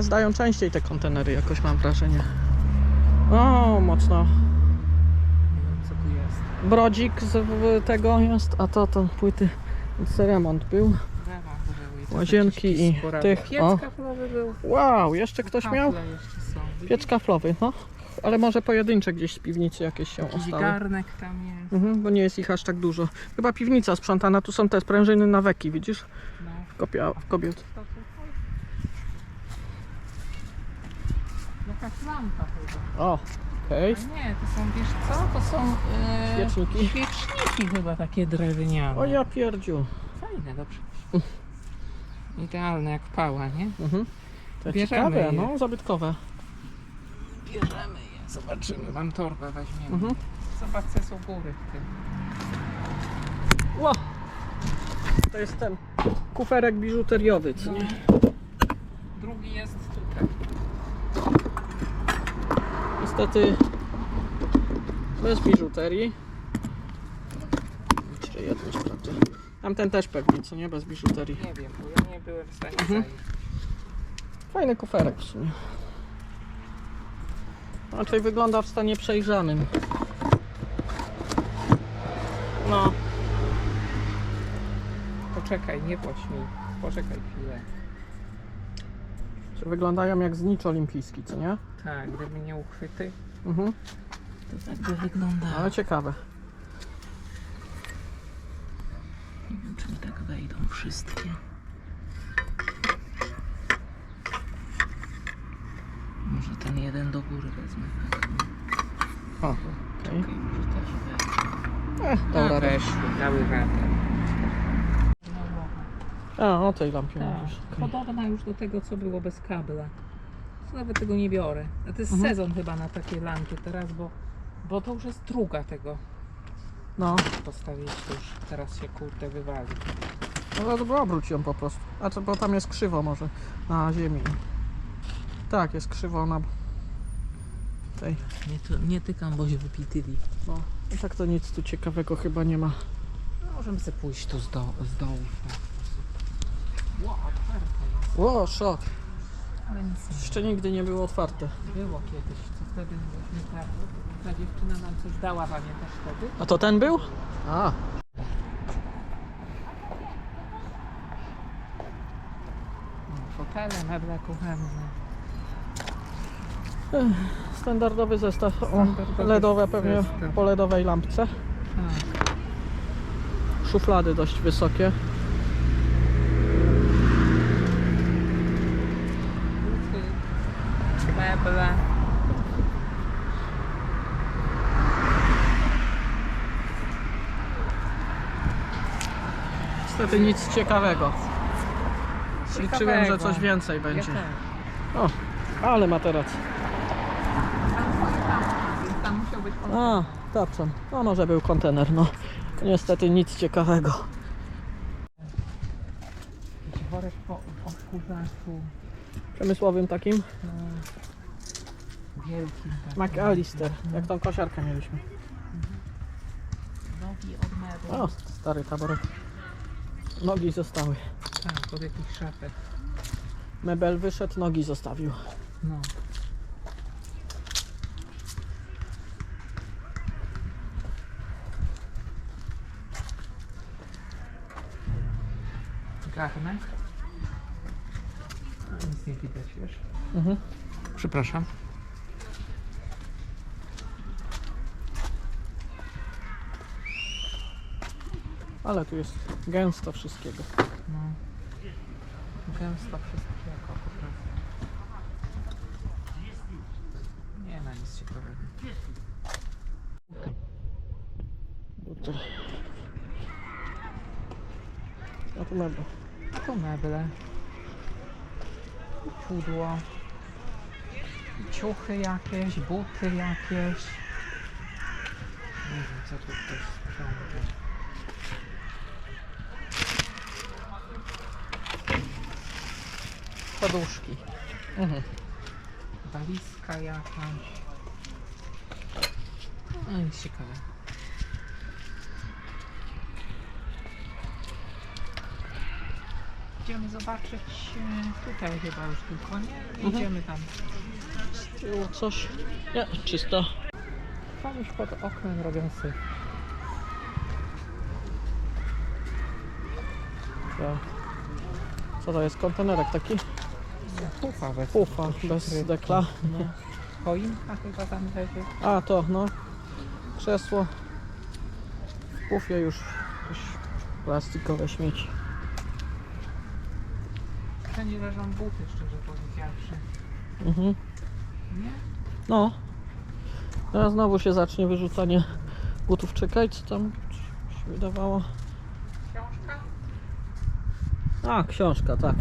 Zdają częściej te kontenery, jakoś mam wrażenie. O, mocno. Brodzik z tego jest, a to to płyty, więc remont był. Łazienki i tych, o. Wow, jeszcze ktoś miał? Piec kaflowy, no. Ale może pojedyncze gdzieś z piwnicy jakieś się Jakiś ostały. garnek tam jest. Mhm, bo nie jest ich aż tak dużo. Chyba piwnica sprzątana, tu są te sprężyny na weki, widzisz? No. W, kopia, w kobiet. To tutaj. Jakaś lampa chyba. O, okej. A nie, to są, wiesz co? To są e, Świeczniki. świeczniki chyba takie drewniane. O ja pierdziu. Fajne, dobrze. Idealne jak pała, nie? Mhm. To Bierzemy ciekawe, je. no, zabytkowe. Bierzemy je, zobaczymy. Mam torbę, weźmiemy. Mhm. Zobacz, co są góry w tym. Ło! To jest ten kuferek biżuteriowy, co nie? Drugi jest tutaj. Niestety bez biżuterii. Jeszcze jedno sprawdzę. Tamten też pewnie, co nie? Bez biżuterii. Nie wiem, bo ja nie byłem w stanie Mhm. Fajny kuferek w sumie. Raczej wygląda w stanie przejrzanym. No, Poczekaj, nie pośmiej. Poczekaj chwilę. Że wyglądają jak znicz olimpijski, co nie? Tak, gdyby nie uchwyty, Mhm. to tak by wyglądało. Ale ciekawe. Nie wiem, czy mi tak wejdą wszystkie. Może ten jeden do góry wezmę. O, okej. Czekaj, może też wejdzie. Eh, dobra, dobra. weszły, dały radę. A, o tej lampie Tak, mówisz. podobna już do tego, co było bez kabla. To nawet tego nie biorę. A to jest Mhm. sezon chyba na takie lampy teraz, bo, bo to już jest druga tego No, postawić. To już teraz się kurde wywali. no to obróć ją po prostu. A co, bo tam jest krzywo może na ziemi. Tak, jest krzywo na tej. Nie, nie tykam, bo się wypityli. No, i tak to nic tu ciekawego chyba nie ma. No, możemy sobie pójść tu z, do, z dołu. sposób. Ło, otwarte jest. Ło, szok. Nie Jeszcze nigdy nie było otwarte. było kiedyś. Co wtedy właśnie ta, ta dziewczyna nam coś dała, pamiętasz wtedy? A to ten był? A, No, Fotele, meble kuchenne. standardowy zestaw. O, Standardowy LEDowe pewnie zestaw. po LEDowej lampce. Tak. Szuflady dość wysokie. Buty, meble. Niestety nic ciekawego. Liczyłem, że coś więcej będzie. O, ale materac. Więc tam musiał być A. No może był kontener, no. Niestety nic ciekawego. Worek po odkurzaczu. Przemysłowym takim. Wielkim. takim. McAllister, jak tą kosiarkę mieliśmy. Nogi od. O, stary taborek. Nogi zostały. Tak, pod jakiś szafek. Mebel wyszedł, nogi zostawił. No. Garnek. Nic nie widać, wiesz? Mhm. Przepraszam. Ale tu jest gęsto wszystkiego. No. Gęsto wszystkiego po prostu. Nie ma nic ciekawego. Buty. A tu mebel. To meble. Pudło. Ciuchy jakieś, buty jakieś. Nie wiem co tu ktoś sprząta. Poduszki. Mhm. Walizka jakaś. No nic ciekawego. Idziemy zobaczyć e, tutaj chyba już tylko, nie? Mhm. Idziemy tam. Z tyłu coś. Nie, czysto. Komuś pod oknem robią syf. Co to jest? Kontenerek taki? Pufa bez Pufa, bez dekla. No. Choinka chyba tam leży. A, to, no. Krzesło. W pufie już jakieś plastikowe śmieci. Wszędzie leżą buty, szczerze powiedziawszy. Mhm. Nie? No. Teraz znowu się zacznie wyrzucanie butów. Czekaj, co tam się wydawało? Książka? A, książka, tak.